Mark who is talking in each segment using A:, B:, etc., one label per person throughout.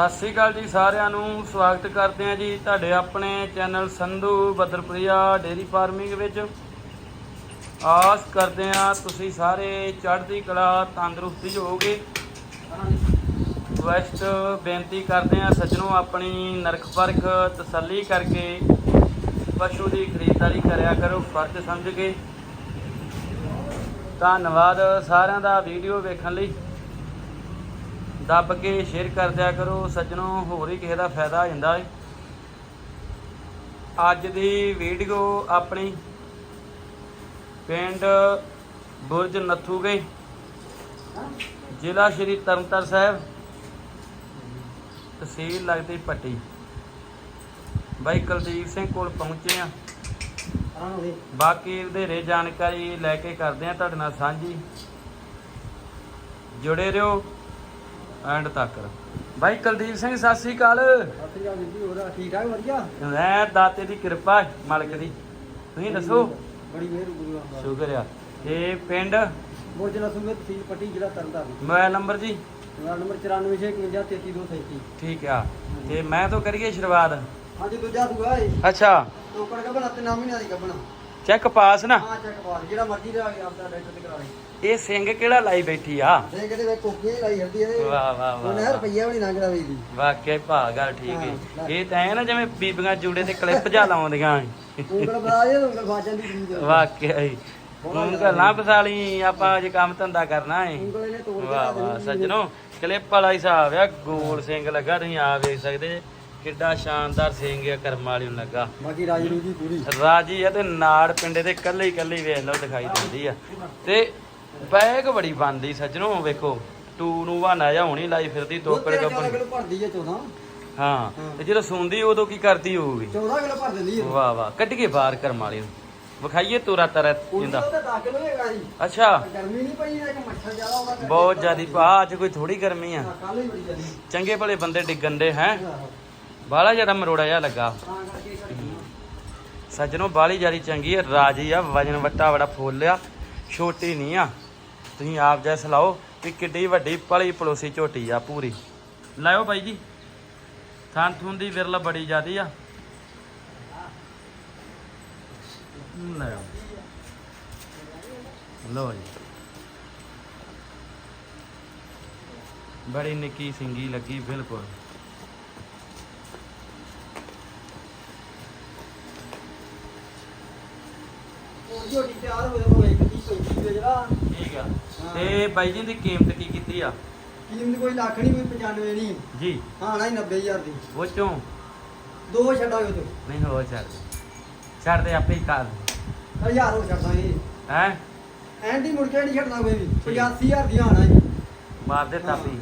A: ਸਤਿ ਸ੍ਰੀ ਅਕਾਲ ਜੀ ਸਾਰਿਆਂ ਨੂੰ, ਸਵਾਗਤ ਕਰਦੇ ਹਾਂ ਜੀ ਤੁਹਾਡੇ ਆਪਣੇ channel Sandhu Badarpriya dairy farming ਵਿੱਚ। ਆਸ ਕਰਦੇ ਹਾਂ ਤੁਸੀਂ ਸਾਰੇ ਚੜ੍ਹਦੀ ਕਲਾ, ਤੰਦਰੁਸਤੀ ਹੋਗੇ ਵੈਸਟ ਬੇਨਤੀ ਕਰਦੇ ਹਾਂ ਸੱਜਣੋ ਆਪਣੀ ਨਰਖ ਪਰਖ ਤਸੱਲੀ ਕਰਕੇ ਪਸ਼ੂ ਦੀ ਖਰੀਦਦਾਰੀ ਕਰਿਆ ਕਰੋ, ਫਰਜ਼ ਸਮਝ ਕੇ। ਧੰਨਵਾਦ ਸਾਰਿਆਂ ਦਾ ਵੀਡੀਓ ਵੇਖਣ ਲਈ। ਦੱਬ ਕੇ ਸ਼ੇਅਰ ਕਰ ਦਿਆ ਕਰੋ। ਸੱਜਣੋ, ਹੋਰ ਹੀ ਕਿਸੇ ਦਾ ਫਾਇਦਾ ਹੋ ਜਾਂਦਾ ਹੈ ਅੱਜ ਦੀ ਵੀਡੀਓ ਆਪਣੀ ਪਿੰਡ ਬੁਰਜ ਨੱਥੂਗੇ ਜ਼ਿਲ੍ਹਾ ਸ਼੍ਰੀ ਤਰਨਤਾਰਨ ਸਾਹਿਬ। ਤਹਿਸੀਲ ਲੱਗਦੀ ਪੱਟੀ। ਬਾਈ ਕੁਲਦੀਪ ਸਿੰਘ ਕੋਲ ਪਹੁੰਚੇ ਆ। ਬਾਕੀ ਵਧੇਰੇ ਜਾਣਕਾਰੀ ਲੈ ਕੇ ਕਰਦੇ ਆ ਤੁਹਾਡੇ ਨਾਲ ਸਾਂਝੀ। ਜੁੜੇ ਰਹੋ। ਐਂਡ ਤੱਕ। ਬਾਈ ਕੁਲਦੀਪ ਸਿੰਘ ਸਤਿ ਸ੍ਰੀ ਅਕਾਲ।
B: ਠੀਕ ਠਾਕ ਵਧੀਆ?
A: ਮੈਂ ਦਾਤੇ ਦੀ ਕਿਰਪਾ ਹੈ, ਮਾਲਕ ਦੀ। ਤੁਸੀਂ ਦੱਸੋ?
B: ਬੜੀ ਮਿਹਰ ਗੁਰੂ ਦਾ
A: ਸ਼ੁਕਰ ਆ। ਤੇ ਪਿੰਡ?
B: ਬੋਝ ਨਸੂਗੇ ਤਹਿਸੀਲ ਪੱਟੀ ਜ਼ਿਲ੍ਹਾ ਤਰਨਤਾਰਨ।
A: ਮੋਬਾਈਲ ਨੰਬਰ ਜੀ?
B: ਮੇਰਾ ਨੰਬਰ 9461533237
A: ਠੀਕ ਆ। ਤੇ ਮੈਂ ਤੋਂ ਕਰੀਏ ਸ਼ੁਰੂਆਤ?
B: ਹਾਂਜੀ ਦੂਜਾ ਸੂਆ ਏ।
A: ਅੱਛਾ।
B: ਟੋਕੜ ਕਬਣਾ ਤੇ ਨਾਮ ਹੀ ਦੀ ਕਬਣਾ
A: ਚੈੱਕ ਪਾਸ ਨਾ।
B: ਹਾਂ ਚੱਕ ਪਾ ਜਿਹੜਾ ਮਰਜ਼ੀ ਦਾ ਆਪਦਾ ਡਾਕਟਰ ਤੇ ਕਰਾ ਲਈ।
A: ਇਹ ਸਿੰਘ ਕਿਹੜਾ ਲਾਈ ਬੈਠੀ ਆ?
B: ਕਿਤੇ ਵੇ ਕੋਕੀਆਂ ਹੀ ਲਾਈ ਹਰਦੀ ਇਹਦੇ
A: ਵਾਹ ਵਾਹ
B: ਉਹਨੇ
A: ਵਾਹ।
B: ਰੁਪਈਆ ਵੀ ਨਹੀਂ ਲੰਘਦਾ ਵੀ। ਦੀ
A: ਵਾਕਿਆ ਹੀ ਭਾ ਗੱਲ ਠੀਕ
B: ਹਾਂ,
A: ਹੈ ਇਹ ਤਾਂ ਐ ਨਾ ਜਿਵੇਂ ਬੀਬੀਆਂ ਜੂੜੇ ਤੇ ਕਲਿੱਪ ਜਾ ਲਾਉਂਦੀਆਂ।
B: ਉਂਗਲ ਬਣਾ ਜੇ ਉਂਗਲ ਬਾਜਾਂ ਦੀ ਚੀਜ਼
A: ਵਾਕਿਆ ਹੀ। ਫਸਾਲੀ ਆਪਾਂ ਜੇ ਕੰਮ ਧੰਦਾ ਕਰਨਾ ਹੈ
B: ਉਂਗਲ ਇਹਨੇ ਤੋੜ ਕੇ
A: ਵਾਹ ਵਾਹ। ਸੱਜਣੋ ਕਲਿੱਪ ਵਾਲਾ ਹਿਸਾਬ ਆ। ਗੋਲ ਸਿੰਘ ਲੱਗਾ ਤੁਸੀਂ ਆ ਵੇਖ ਸਕਦੇ ਜੇ। ਕਿੱਡਾ ਸ਼ਾਨਦਾਰ ਸਿੰਘ ਆ ਕਰਮ ਵਾਲੀ ਨੂੰ ਲੱਗਾ।
B: ਬਾਕੀ ਰਾਜੀ ਰੂਜੀ ਪੂਰੀ।
A: ਰਾਜੀ ਆ ਤੇ ਨਾੜ ਪਿੰਡੇ ਤੇ ਕੱਲੇ ਹੀ ਕੱਲੇ ਵੇਖ ਲਓ ਦਿਖਾਈ ਦਿੰਦੀ ਆ। ਤੇ ਬੈਗ ਬੜੀ ਬੰਦੀ ਸੱਜਣੋ ਵੇਖੋ ਟੂ ਨੂੰ ਬਹਾਨਾ ਜਾ ਹੋਣੀ ਲਾਈ ਫਿਰਦੀ
B: ਗੱਪਣ ਕਿਲੋ ਭਰਦੀ ਹੈ 14
A: ਹਾਂ ਤੇ ਜਦੋਂ ਸੌਂਦੀ ਉਦੋਂ ਕੀ ਕਰਦੀ ਹੋਊਗੀ?
B: 14 ਕਿਲੋ ਭਰ ਦਿੰਦੀ
A: ਵਾਹ ਵਾਹ ਕੱਢ ਕੇ ਬਾਹਰ ਕਰਮ ਵਾਲੀ ਨੂੰ। ਵਿਖਾਈਏ ਤੋਰਾ ਤਰਾ ਜਿੰਦਾ।
B: ਤਾਂ 10 ਕਿਲੋ ਹੈਗਾ ਜੀ
A: ਅੱਛਾ।
B: ਗਰਮੀ ਨਹੀਂ ਪਈ ਇੱਕ ਮੱਛਰ ਜ਼ਿਆਦਾ ਹੋਗਾ
A: ਬਹੁਤ ਜ਼ਿਆਦੀ ਭਾ ਅੱਜ ਕੋਈ ਥੋੜੀ ਗਰਮੀ ਆ। ਚੰਗੇ ਭਲੇ ਬੰਦੇ ਡਿੱਗਣ ਦੇ ਹੈ?
B: ਆਹੋ।
A: ਬਾਹਲਾ ਜ਼ਿਆਦਾ ਮਰੋੜਾ ਜਿਹਾ ਲੱਗਾ। ਸੱਜਣੋ ਬਾਹਲੀ ਜਿਆਦੀ ਚੰਗੀ ਹੈ ਰਾਜੀ ਆ, ਵਜਨ ਵੱਟਾ ਬੜਾ ਫੁੱਲ ਆ, ਛੋਟੀ ਨਹੀਂ ਆ। ਤੁਸੀਂ ਆਪ ਜੈਸ ਲਾਓ ਵੀ ਕਿੱਡੀ ਵੱਡੀ ਪਲੀ ਪਲੋਸੀ ਝੋਟੀ ਆ ਪੂਰੀ। ਲਾਓ ਬਾਈ ਜੀ ਥਾਂ ਥੁੰਨ ਦੀ ਵਿਰਲਾ ਬੜੀ ਜਿਆਦੀ ਆ। ਲਾਓ ਲੋ ਜੀ। ਬੜੀ ਨਿੱਕੀ ਸਿੰਗੀ ਲੱਗੀ ਬਿਲਕੁਲ।
B: ਉਹ ਝੋਟੀ ਤਿਆਰ ਹੋ ਜਾਵੇ ਇੱਕ ਦੀ ਕੋਈ ਦੀ ਜਿਹੜਾ
A: ਠੀਕ ਆ। ਤੇ ਬਾਈ ਜੀ ਦੀ ਕੀਮਤ ਕੀ ਕੀਤੀ ਆ?
B: ਕੀਮਤ ਕੋਈ ਲੱਖ ਨਹੀਂ ਕੋਈ 95 ਨਹੀਂ
A: ਜੀ।
B: ਹਾਂ ਨਾ 90000 ਦੀ।
A: ਉਹ ਚੋਂ
B: ਦੋ ਛੱਡਾਂਗੇ ਤੂੰ
A: ਨਹੀਂ ਹੋ ਛੱਡ ਦੇ। ਛੱਡ ਦੇ ਆਪੇ ਹੀ ਕਰ।
B: ਹਜ਼ਾਰ ਹੋ ਛੱਡਾਂਗੇ
A: ਹੈ?
B: ਐਂਟੀ ਮੁੜ ਕੇ ਨਹੀਂ ਛੱਡਣਾ ਕੋਈ ਵੀ। 85000 ਦੀ ਆਣਾ ਜੀ।
A: ਮਾਰ ਦੇ ਤਾਪੀ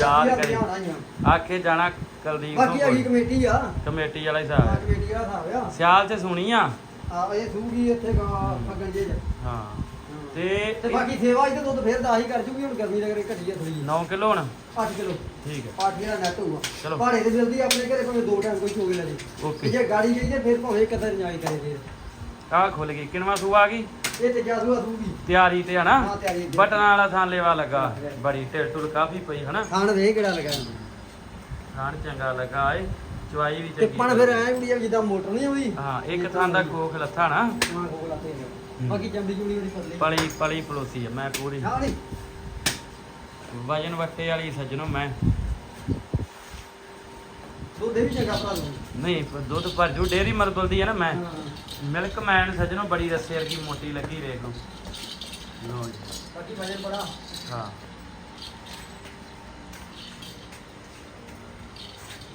B: ਯਾਦ
A: ਯਾਦ ਕਰੀ।
B: ਆਣਾ
A: ਆਖੇ ਜਾਣਾ ਕੁਲਦੀਪ
B: ਬਾਕੀ
A: ਨੂੰ
B: ਹੈਗੀ
A: ਕੋਲ।
B: ਕਮੇਟੀ ਆ।
A: ਕਮੇਟੀ ਵਾਲਾ
B: ਆ
A: ਹਿਸਾਬ
B: ਕਮੇਟੀ ਦਾ ਹਿਸਾਬ ਆ।
A: ਸਿਆਲ ਚ ਸੁਣੀ ਆ?
B: ਆ ਇਹ ਸੂਗੀ ਇੱਥੇ ਗਾ ਫੱਗਣ ਜੇ ਚ।
A: ਹਾਂ।
B: ਤੇ
A: ਤੇ
B: ਬਾਕੀ ਸੇਵਾ ਇਹਦੇ ਦੁੱਧ ਫੇਰ ਦਾ ਹੀ ਕਰ ਜੂਗੀ ਹੁਣ ਗਰਮੀ ਲੱਗ ਰਹੀ ਘਟੀ ਆ ਥੋੜੀ
A: 9 ਕਿਲੋ ਹੁਣ?
B: 8 ਕਿਲੋ।
A: ਠੀਕ ਹੈ।
B: 8 ਜਿਹੜਾ ਨੈਟ ਹੋਊਗਾ।
A: ਚਲੋ।
B: ਭਾੜੇ ਤੇ ਜਲਦੀ ਆਪਣੇ ਘਰੇ ਭਾਵੇਂ ਦੋ ਟਾਈਮ ਕੋਈ ਚੋਗੇ ਲੈ ਜੇ
A: ਓਕੇ।
B: ਜੇ ਗਾੜੀ ਗਈ ਤੇ ਫਿਰ ਭਾਵੇਂ ਕਦਰ ਨਿਆਈ ਕਰੇ ਫਿਰ।
A: ਆ ਖੁੱਲ ਗਈ। ਕਿੰਨਵਾ ਸੂ ਆ ਗਈ?
B: ਇਹ ਤੇ ਜਾਦੂ ਆਸੂਗੀ
A: ਤਿਆਰੀ ਤੇ ਹਨਾ
B: ਹਾਂ, ਤਿਆਰੀ ਤੇ।
A: ਬਟਨਾਂ ਵਾਲਾ ਥਾਂ ਲੇਵਾ ਲੱਗਾ। ਬੜੀ ਢਿੱਲ ਟੁਲ ਕਾਫੀ ਪਈ ਹਨਾ?
B: ਖਾਣ ਵੇ ਕਿਹੜਾ ਲਗਾ
A: ਖਾਣ ਚੰਗਾ ਲੱਗਾ ਏ। ਚੁਆਈ ਵੀ ਚੰਗੀ
B: ਪਣ ਫਿਰ ਐ ਕੁੜੀ ਜਿੱਦਾਂ ਮੋਟਰ ਨਹੀਂ ਆਉਂਦੀ।
A: ਹਾਂ ਇੱਕ ਥਾਂ ਦਾ ਕੋਖ ਲੱਥਾ ਨਾ।
B: ਹਾਂ ਕੋਲ ਲਾਤੇ ਬਾਕੀ ਚੰਦੀ ਚੂੜੀ ਉਹਦੀ ਪਤਲੀ।
A: ਪਲੀ ਪਲੀ ਪਲੋਸੀ ਆ ਮੈਂ ਪੂਰੀ।
B: ਹਾਂ ਨਹੀਂ
A: ਵਜਨ ਵੱਟੇ ਵਾਲੀ ਸੱਜਣੋ ਮੈਂ।
B: ਦੁੱਧ ਇਹ ਵੀ ਚੰਗਾ ਭਰਾ ਲੂ
A: ਨਹੀਂ ਪ- ਦੁੱਧ ਪਰ ਜੂ ਡੇਰੀ ਮਰਬਲਦੀ ਹੈ ਨਾ ਮੈਂ।
B: ਹਾਂ।
A: ਮਿਲਕ ਮੈਨ ਸੱਜਣੋ ਬੜੀ ਰੱਸੇ ਵਰਗੀ ਮੋਟੀ ਲੱਗੀ ਵੇਖ ਲਓ। ਲਓ ਜੀ।
B: ਬਾਕੀ ਵਜਨ ਬੜਾ।
A: ਹਾਂ।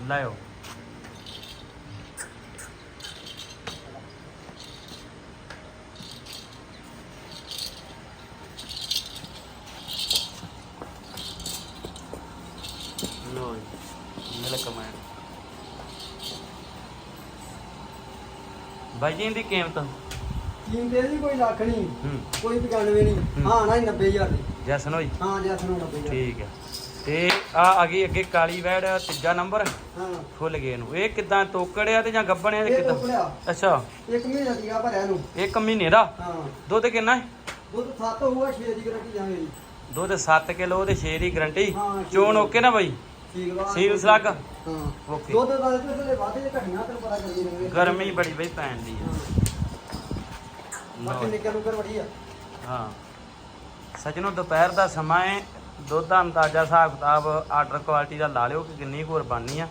A: ਲਾਓ ਲਓ ਜੀ ਮਿਲਕ ਮੈਨ ਬਾਈ ਜੀ ਦੀ ਕੀਮਤ?
B: ਕੀਮਤ ਇਹਦੀ ਕੋਈ ਲੱਖ ਨਹੀਂ।
A: ਹੂੰ।
B: ਕੋਈ 95 ਨਹੀਂ। ਹਾਂ। ਨਾ 90000 ਦੀ।
A: ਜੈਸਨ ਹੋਈ?
B: ਹਾਂ ਜੀ ਅਸਨੋਂ 90000
A: ਠੀਕ ਹੈ ਤੇ ਆ ਆ ਗਈ ਅੱਗੇ ਕਾਲੀ ਵੈੜ ਤੀਜਾ ਨੰਬਰ।
B: ਹਾਂ।
A: ਫੁੱਲ ਗਏ ਨੂੰ ਇਹ ਕਿਦਾਂ ਤੋਕੜਿਆ ਤੇ ਜਾਂ ਗੱਬਣਿਆ ਤੇ ਕਿਦਾਂ? ਅੱਛਾ।
B: ਇੱਕ ਮਹੀਨਾ ਦੀਆ ਭਰਿਆ ਨੂੰ
A: ਇੱਕ ਮਹੀਨੇ ਦਾ?
B: ਹਾਂ।
A: ਦੁੱਧ ਕਿੰਨਾ ਹੈ?
B: ਦੁੱਧ 7 ਹੋਊਗਾ 6 ਦੀ ਗਰੰਟੀ ਜਾਵੇ ਜੀ
A: ਦੁੱਧ 7 ਕਿਲੋ ਤੇ 6 ਦੀ ਗਰੰਟੀ? ਚੋਣ
B: ਦੀ।
A: ਓਕੇ ਨਾ ਬਾਈ?
B: ਠੀਕ ਵਾ
A: ਸੀਲ ਸਲੱਗ
B: ਹਾਂ।
A: ਓਕੇ।
B: ਦੁੱਧ ਦਾ ਤੇ ਥੱਲੇ ਵਾਧੇ ਜੇ ਘਟੀਆਂ ਤੈਨੂੰ ਪਤਾ ਕਰਦੀ ਰਹੇ
A: ਗਰਮੀ ਬੜੀ ਬਈ ਪੈਣ ਦੀ ਆ।
B: ਬਾਕੀ
A: ਲਓ।
B: ਨਿੱਕਰ ਨੁੱਕਰ ਬੜੀ ਆ।
A: ਹਾਂ। ਸੱਜਣੋ ਦੁਪਹਿਰ ਦਾ ਸਮਾਂ ਹੈ ਦੁੱਧ ਦਾ ਅੰਦਾਜ਼ਾ ਹਿਸਾਬ ਕਿਤਾਬ ਆਰਡਰ ਕੁਆਲਿਟੀ ਦਾ ਲਾ ਲਿਓ ਕਿ ਕਿੰਨੀ ਕੁ ਬਣਨੀ ਆ।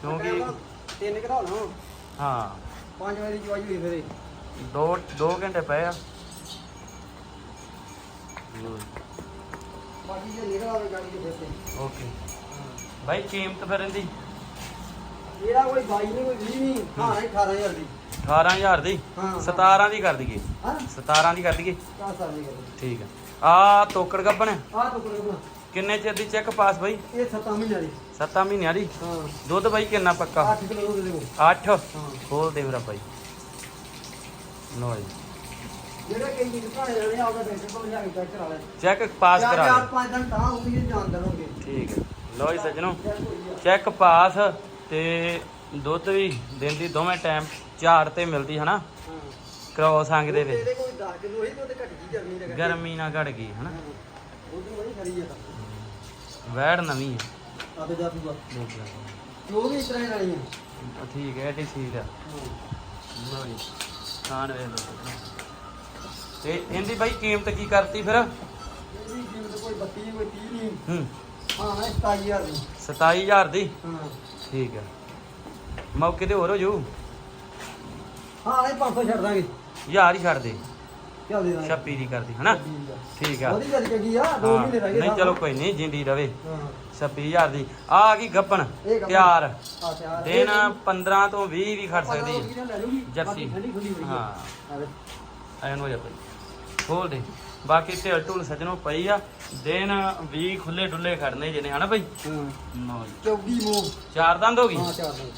A: ਕਿਉਂਕਿ
B: ਤਿੰਨ ਘਰਾ ਨਾ
A: ਹਾਂ।
B: 5 ਵਜੇ ਦੀ ਚਵਾਈ ਹੋਈ ਫਿਰੇ
A: ਦੋ ਦੋ ਘੰਟੇ ਪਏ ਆ।
B: ਬਾਕੀ ਜੇ ਨਿਕਲ ਆਵੇ ਗਾੜੀ ਦੇ ਫਿਰ ਤੇ।
A: ਓਕੇ। ਭਾਈ ਕੀਮਤ ਫਿਰ ਇਹਦੀ?
B: ਇਹਦਾ ਕੋਈ 22 ਨਹੀਂ ਕੋਈ 20 ਨਹੀਂ ਹਾਂ। 18000 ਦੀ।
A: 18000 ਦੀ?
B: ਹਾਂ
A: 17 ਦੀ ਕਰ ਦਈਏ।
B: ਹਾਂ।
A: 17 ਦੀ ਕਰ ਦਈਏ।
B: ਕਾ ਸਾਲ ਨਹੀਂ ਕਰਦੇ
A: ਠੀਕ ਆ। ਆ ਤੋਕੜ ਗੱਬਣ
B: ਆਹ ਟੁਕੜਾ ਟੁਕੜਾ
A: ਕਿੰਨੇ ਚਿਰ ਦੀ ਚੈੱਕ ਪਾਸ ਬਾਈ?
B: ਇਹ 7 ਮਹੀਨਿਆਂ ਦੀ।
A: 7 ਮਹੀਨਿਆਂ ਦੀ?
B: ਹਾਂ।
A: ਦੁੱਧ ਬਾਈ ਕਿੰਨਾ ਪੱਕਾ?
B: 8 ਕਿਲੋ ਦੇ ਦੇਵੋ
A: 8
B: ਹਾਂ।
A: ਖੋਲ ਦੇ ਮੇਰਾ ਬਾਈ। ਲੋ ਜੀ।
B: ਜਿਹੜੇ ਕਈ ਚੀਜ਼ ਘਾਣੇ ਲੈਣੇ ਆਉਂਦਾ ਡਾਕਟਰ ਕੋਲ ਜਾ ਕੇ ਚੈੱਕ ਕਰਾ ਲੈ।
A: ਚੈੱਕ ਪਾਸ
B: ਚਾਰ
A: ਕਰਾ
B: ਚਾਰ ਪੰਜ ਦਿਨ ਤਾਂ ਉਹ ਵੀ ਰਹੋਗੇ
A: ਠੀਕ ਹੈ ਲੋ ਜੀ ਸੱਜਣੋ
B: ਚੈੱਕ
A: ਪਾਸ ਤੇ ਦੁੱਧ ਵੀ ਦਿਨ ਦੀ ਦੋਵੇਂ ਟਾਈਮ ਝਾੜ ਤੇ ਮਿਲਦੀ ਹਨਾ? ਕ੍ਰੋਸ ਅੰਗ ਦੇ ਵਿੱਚ।
B: ਇਹਦੇ ਕੋਈ 10 ਕਿਲੋ ਹੀ ਦੁੱਧ ਘਟ ਗਈ ਗਰਮੀ ਦੇ।
A: ਗਰਮੀ ਨਾਲ ਗਈ ਹਨਾ?
B: ਹਾਂ ਦੁੱਧ ਬੜੀ ਖਰੀ ਆ ਤਾਂ
A: ਵੈੜ ਨਵੀਂ ਹੈ
B: ਆ। ਤੇ ਜਾ ਤੂੰ
A: ਦੇਖ ਲੈ
B: ਉਹ ਵੀ ਇਸ ਤਰ੍ਹਾਂ ਹੀ ਲੈਣੀ ਆ
A: ਆ ਠੀਕ ਹੈ ਏਡੀ ਠੀਕ ਆ।
B: ਹਾਂ।
A: ਲਓ ਜੀ ਖਾਣ ਵੇ ਲਓ ਤੇ ਇਹਦੀ ਬਾਈ ਕੀਮਤ ਕੀ ਕਰਤੀ ਫਿਰ?
B: ਇਹਦੀ ਕੀਮਤ ਕੋਈ 32 ਕੋਈ 30 ਨਹੀਂ
A: ਹੂੰ।
B: ਹਾਂ ਇਹ 27000 ਦੀ।
A: 27000 ਦੀ?
B: ਹਾਂ।
A: ਠੀਕ ਹੈ ਮੌਕੇ ਤੇ ਹੋਰ ਹੋ ਜੂ?
B: ਹਾਂ ਇਹ 500 ਛੱਡ ਦਾਂਗੇ।
A: ਯਾਰ ਹੀ ਛੱਡ ਦੇ।
B: ਚੱਲ ਦੇ ਦਾਂਗੇ।
A: 26 ਦੀ ਕਰਦੀ ਹਨਾ? ਠੀਕ ਆ।
B: ਉਹਦੀ ਗੱਲ ਚੰਗੀ ਆ ਦੋ
A: ਹਾਂ,
B: ਮਹੀਨੇ ਰਹਿ ਗਏ
A: ਨਹੀਂ ਚਲੋ ਕੋਈ ਨਹੀਂ ਜਿੰਦੀ ਰਵੇ।
B: ਹਾਂ।
A: 26000 ਦੀ। ਆ ਆ ਗਈ ਗੱਪਣ। ਤਿਆਰ। ਦਿਨ 15 ਤੋਂ 20 ਵੀ ਖੜ ਸਕਦੀ ਜਰਸੀ। ਹਾਂ। ਐਨ ਹੋ ਜਾ ਪਈ ਖੋਲ ਦੇ। ਬਾਕੀ ਢਿਲ ਢੁਲ ਸਜਣੋਂ ਪਈ ਆ। ਦਿਨ 20 ਖੁੱਲੇ ਡੁੱਲੇ ਖੜਨੇ ਜਿਹਨੇ ਹਨਾ ਬਈ?
B: ਹਾਂ।
A: ਲਓ ਜੀ।
B: ਚੌਗੀ ਮੋ
A: ਚਾਰ ਦੰਦ ਹੋ ਗਈ?
B: ਹਾਂ ਚਾਰ ਦਿਨ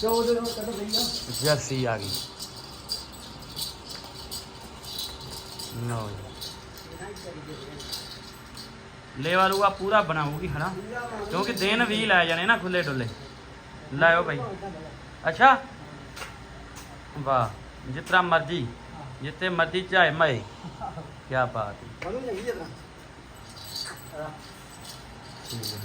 B: ਚੌਦੇ ਨੂੰ ਕੱਢ ਲਈ ਆ।
A: ਜਰਸੀ ਆ ਗਈ। ਲਓ ਜੀ। ਲੇਵਾ ਲੂਆ ਪੂਰਾ ਬਣਾਉਗੀ ਹਨਾ? ਕਿਉਂਕਿ ਦਿਨ 20 ਲੈ ਜਾਣੇ ਨਾ ਖੁੱਲੇ ਡੁੱਲੇ ਲਾਇਓ ਭਾਈ ਅੱਛਾ? ਵਾਹ ਜਿਤਨਾ ਮਰਜ਼ੀ। ਜਿੱਤੇ ਮਰਜ਼ੀ ਚਾਹੇ ਮੈਂ ਕੀ ਬਾਤ ਹੈ।
B: ਬਣੂ ਚੰਗੀ ਜਤਨਾ
A: ਠੀਕ ਹੈ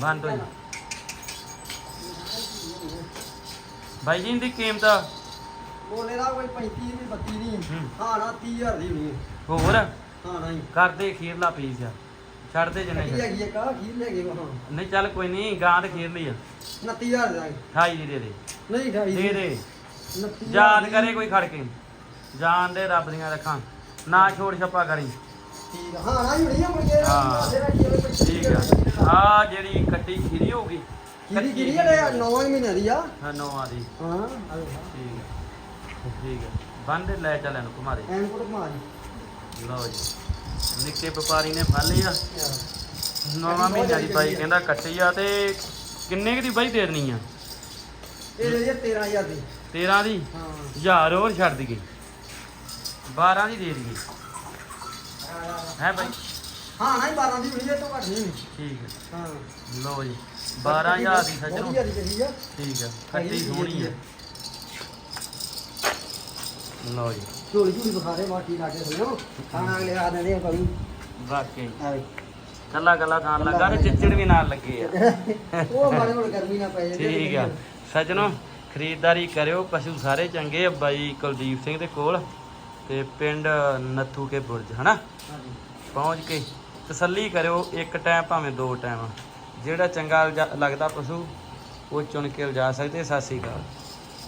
A: ਬੰਦ ਹੋਈ। ਭਾਈ ਜੀ ਇਹਦੀ ਕੀਮਤ?
B: ਬੋਲੇ ਦਾ ਕੋਈ 35 ਨਹੀਂ 32 ਨਹੀਂ
A: ਹੂੰ।
B: ਨਾ 30000 ਦੀ ਹੋਣੀ
A: ਹੋਰ?
B: ਹਾਂ ਨਾ ਹੀ
A: ਕਰਦੇ ਖੀਰਲਾ ਪੀਸ ਆ। ਛੱਡ ਦੇ ਜਿੰਨੇ
B: ਕੀ
A: ਛੱਡ-
B: ਹੈਗੀ ਆ ਹਾਂ
A: ਨਹੀਂ ਚੱਲ ਕੋਈ ਨਹੀਂ ਗਾਂ ਤੇ ਖੀਰ ਲਈ ਆ।
B: 29000 ਦਾ
A: 28 ਦੀ ਦੇ ਦੇ।
B: ਨਹੀਂ ਢਾਈ
A: ਦੇ ਦੇ।
B: 29,000
A: ਯਾਦ। ਕਰੇ ਕੋਈ ਖੜ ਕੇ। ਜਾਣ ਦੇ ਰੱਬ ਦੀਆਂ ਰੱਖਾਂ ਨਾ ਛੋੜ ਛੱਪਾ ਕਰੀ।
B: ਠੀਕ ਆ। ਹਾਂ ਨਾ ਹੀ ਹੋਣੀ ਆ ਮੁੜ ਕੇ।
A: ਹਾਂ।
B: ਤੇਰਾ ਕੀ ਹੋਵੇ ਕੋਈ
A: ਠੀਕ ਆ। ਆ। ਜਿਹੜੀ ਕੱਟੀ ਖੀਰੀ ਹੋਊਗੀ।
B: ਖੀਰੀ ਖੀਰੀ ਆ 9 ਮਹੀਨਿਆਂ ਦੀ ਆ।
A: ਹਾਂ ਨੌਵਾਂ ਦੀ।
B: ਹਾਂ ਆ ਵੇਖ।
A: ਠੀਕ ਹੈ ਠੀਕ ਬੰਦ ਲੈ ਚੱਲ ਇਹਨੂੰ ਘੁਮਾ ਦੇ।
B: ਐਨ ਕੋਟ ਮਾਰੀ
A: ਲਓ ਜੀ। ਨਿੱਕੇ ਵਪਾਰੀ ਨੇ ਫੜ ਲਈ ਆ। ਨੌਵਾਂ ਮਹੀਨਿਆਂ ਦੀ ਬਾਈ ਕਹਿੰਦਾ ਕੱਟੀ ਆ ਤੇ ਕਿੰਨੇ ਕੁ ਦੀ ਬਾਈ ਦੇਣੀ ਆ?
B: ਇਹ ਜੇ 13000 ਦੀ।
A: 13 ਦੀ?
B: ਹਾਂ।
A: ਹਜ਼ਾਰ ਹੋਰ ਛੱਡ ਦਈਏ। 12 ਦੀ ਦੇ ਦਈਏ। ਹੈ ਬਾਈ?
B: ਹਾਂ ਨਾ ਹੀ 12 ਦੀ ਹੋਣੀ ਇਹ ਤੋਂ ਘੱਟ ਨਹੀਂ।
A: ਠੀਕ ਹੈ
B: ਹਾਂ।
A: ਲਓ ਜੀ 12000 ਦੀ ਸੱਜਣੋ।
B: ਵਧੀਆ ਦੀ ਚੱਲੀ ਆ।
A: ਠੀਕ ਹੈ ਖੱਟੀ ਸੋਹਣੀ ਹੈ ਲਓ ਜੀ।
B: ਝੋਲੀ ਝੋਲੀ ਬੁਖਾਰੇ ਬਾਕੀ ਲਾ ਕੇ ਸੁਣੋ ਖਾਣਾ ਅਗਲੇ ਆ ਦਿੰਦੇ ਆ ਕਵੀ
A: ਵਾਕਈ।
B: ਆਵੇ
A: ਕੱਲਾ ਕੱਲਾ ਖਾਣ ਲੱਗਾ ਤੇ ਚਿੱਚੜ ਵੀ ਨਾਲ ਲੱਗੇ ਆ।
B: ਉਹ ਮਾੜੇ ਮੋੜੇ ਗਰਮੀ ਨਾ ਪਏ
A: ਠੀਕ ਆ। ਸੱਜਣੋ ਖਰੀਦਦਾਰੀ ਕਰਿਓ ਪਸ਼ੂ ਸਾਰੇ ਚੰਗੇ ਆ ਬਾਈ ਕੁਲਦੀਪ ਸਿੰਘ ਦੇ ਕੋਲ ਤੇ ਪਿੰਡ ਨੱਥੂ ਕੇ ਬੁਰਜ ਹਨਾ? ਪਹੁੰਚ ਕੇ ਤਸੱਲੀ ਕਰਿਓ ਇੱਕ ਟਾਈਮ ਭਾਵੇਂ ਦੋ ਟਾਈਮ। ਜਿਹੜਾ ਚੰਗਾ ਲੱਗਦਾ ਪਸ਼ੂ ਉਹ ਚੁਣ ਕੇ ਲਿਜਾ ਸਕਦੇ ਸਤਿ ਸ਼੍ਰੀ ਅਕਾਲ।